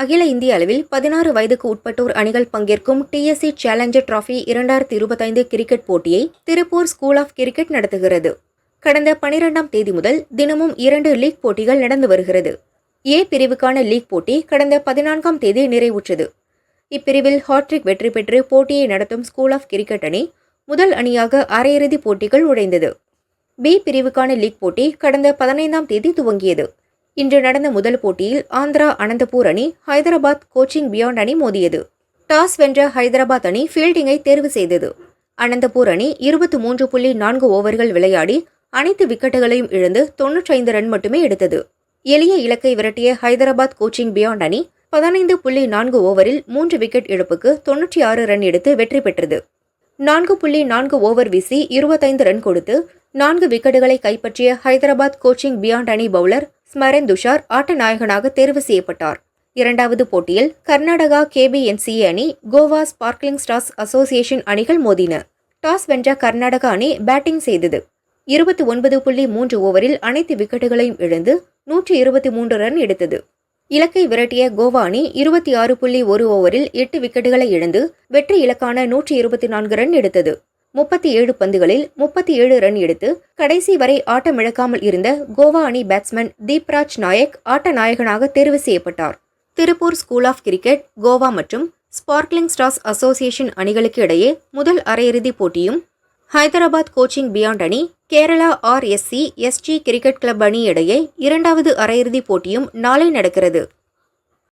அகில இந்திய அளவில் பதினாறு வயதுக்கு உட்பட்டோர் அணிகள் பங்கேற்கும் டிஎஸ்சி சேலஞ்சர் டிராஃபி இரண்டாயிரத்தி இருபத்தைந்து கிரிக்கெட் போட்டியை திருப்பூர் ஸ்கூல் ஆஃப் கிரிக்கெட் நடத்துகிறது. கடந்த பனிரெண்டாம் தேதி முதல் தினமும் இரண்டு லீக் போட்டிகள் நடந்து வருகிறது. ஏ பிரிவுக்கான லீக் போட்டி கடந்த பதினான்காம் தேதி நிறைவுற்றது. இப்பிரிவில் ஹாட்ரிக் வெற்றி பெற்று போட்டியை நடத்தும் ஸ்கூல் ஆஃப் கிரிக்கெட் அணி முதல் அணியாக அரையிறுதிப் போட்டிகள் உடைந்தது. பி பிரிவுக்கான லீக் போட்டி கடந்த பதினைந்தாம் தேதி துவங்கியது. இன்று நடந்த முதல் போட்டியில் ஆந்திரா அனந்தபூர் அணி ஹைதராபாத் கோச்சிங் பியாண்ட் அணி மோதியது. டாஸ் வென்ற ஹைதராபாத் அணி ஃபீல்டிங்கை தேர்வு செய்தது. அனந்தபூர் அணி இருபத்தி மூன்று புள்ளி நான்கு ஓவர்கள் விளையாடி அனைத்து விக்கெட்டுகளையும் இழந்து தொன்னூற்றைந்து ரன் மட்டுமே எடுத்தது. எளிய இலக்கை விரட்டிய ஹைதராபாத் கோச்சிங் பியாண்ட் அணி பதினைந்து புள்ளி நான்கு ஓவரில் மூன்று விக்கெட் இழப்புக்கு தொன்னூற்றி ஆறு ரன் எடுத்து வெற்றி பெற்றது. நான்கு புள்ளி நான்கு ஓவர் வீசி இருபத்தைந்து ரன் கொடுத்து நான்கு விக்கெட்டுகளை கைப்பற்றிய ஹைதராபாத் கோச்சிங் பியாண்ட் அணி பவுலர் ஸ்மரன் துஷார் ஆட்ட நாயகனாக தேர்வு செய்யப்பட்டார். இரண்டாவது போட்டியில் கர்நாடகா கேபிஎன்சிஏ அணி கோவா ஸ்பார்க்லிங் ஸ்டார்ஸ் அசோசியேஷன் அணிகள் மோதின. டாஸ் வென்ற கர்நாடகா அணி பேட்டிங் செய்தது. இருபத்தி ஒன்பது புள்ளி மூன்று ஓவரில் அனைத்து விக்கெட்டுகளையும் இழந்து நூற்றி இருபத்தி மூன்று ரன் எடுத்தது. இலக்கை விரட்டிய கோவா அணி இருபத்தி ஆறு புள்ளி ஒரு ஓவரில் எட்டு விக்கெட்டுகளை இழந்து வெற்றி இலக்கான நூற்றி இருபத்தி நான்கு ரன் எடுத்தது. முப்பத்தி ஏழு பந்துகளில் முப்பத்தி ஏழு ரன் எடுத்து கடைசி வரை ஆட்டமிழக்காமல் இருந்த கோவா அணி பேட்ஸ்மேன் தீப்ராஜ் நாயக் ஆட்ட நாயகனாக தேர்வு செய்யப்பட்டார். Tiruppur school of cricket Goa மற்றும் ஸ்பார்க்லிங் ஸ்டார்ஸ் அசோசியேஷன் அணிகளுக்கு இடையே முதல் அரையிறுதிப் போட்டியும் ஹைதராபாத் கோச்சிங் பியாண்ட் அணி Kerala RSC SG cricket club அணி இடையே இரண்டாவது அரையிறுதிப் போட்டியும் நாளை நடக்கிறது.